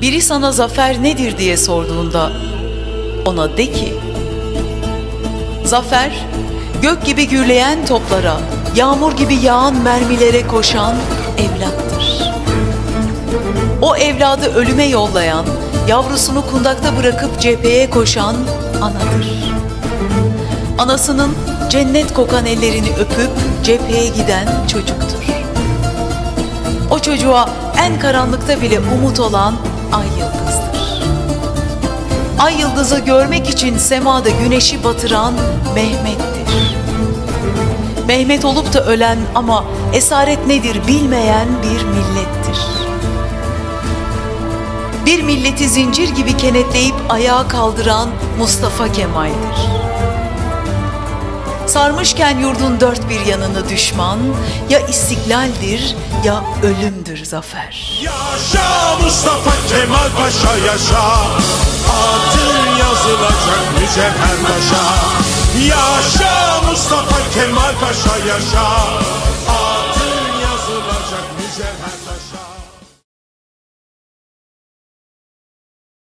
Biri sana zafer nedir diye sorduğunda ona de ki Zafer gök gibi gürleyen toplara, yağmur gibi yağan mermilere koşan evlattır. O evladı ölüme yollayan, yavrusunu kundakta bırakıp cepheye koşan anadır. Anasının cennet kokan ellerini öpüp cepheye giden çocuktur. Çocuğa en karanlıkta bile umut olan ay yıldızdır. Ay yıldızı görmek için semada güneşi batıran Mehmet'tir. Mehmet olup da ölen ama esaret nedir bilmeyen bir millettir. Bir milleti zincir gibi kenetleyip ayağa kaldıran Mustafa Kemal'dir. Sarmışken yurdun dört bir yanını düşman, ya istiklaldir ya ölümdür zafer. Yaşa Mustafa Kemal Paşa yaşa. Adın yazılacak mücevher taşa Yaşa Mustafa Kemal Paşa yaşa